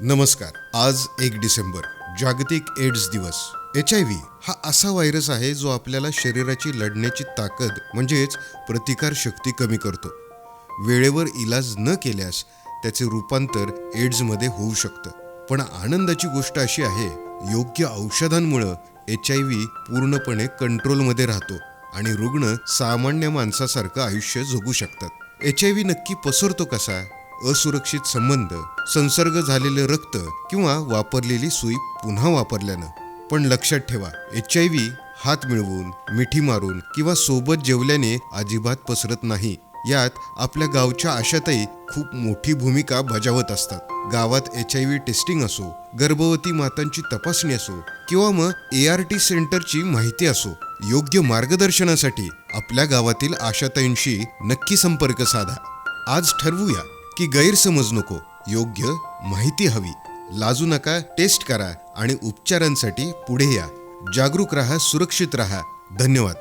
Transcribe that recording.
नमस्कार आज एक डिसेंबर जागतिक एड्स दिवस. एच आय व्ही हा असा व्हायरस आहे जो आपल्याला शरीराची लढण्याची ताकद म्हणजेच प्रतिकार शक्ती कमी करतो. वेळेवर इलाज न केल्यास त्याचे रूपांतर एड्समध्ये होऊ शकतं. पण आनंदाची गोष्ट अशी आहे योग्य औषधांमुळं एच आय व्ही पूर्णपणे कंट्रोलमध्ये राहतो आणि रुग्ण सामान्य माणसासारखं आयुष्य जगू शकतात. एच आय व्ही नक्की पसरतो कसा? असुरक्षित संबंध संसर्ग झालेले रक्त किंवा वापरलेली सुई पुन्हा वापरल्यानं. पण लक्षात ठेवा एच आय व्ही हात मिळवून मिठी मारून किंवा सोबत जेवल्याने अजिबात पसरत नाही. यात आपल्या गावच्या आशाताई खूप मोठी भूमिका बजावत असतात. गावात एच आय व्ही टेस्टिंग असो गर्भवती मातांची तपासणी असो किंवा मग ए आर टी सेंटरची माहिती असो योग्य मार्गदर्शनासाठी आपल्या गावातील आशाताईंशी नक्की संपर्क साधा. आज ठरवूया की गैरसमज नको योग्य माहिती हवी. लाजू नका टेस्ट करा आणि उपचारांसाठी पुढे या. जागरूक रहा सुरक्षित रहा. धन्यवाद.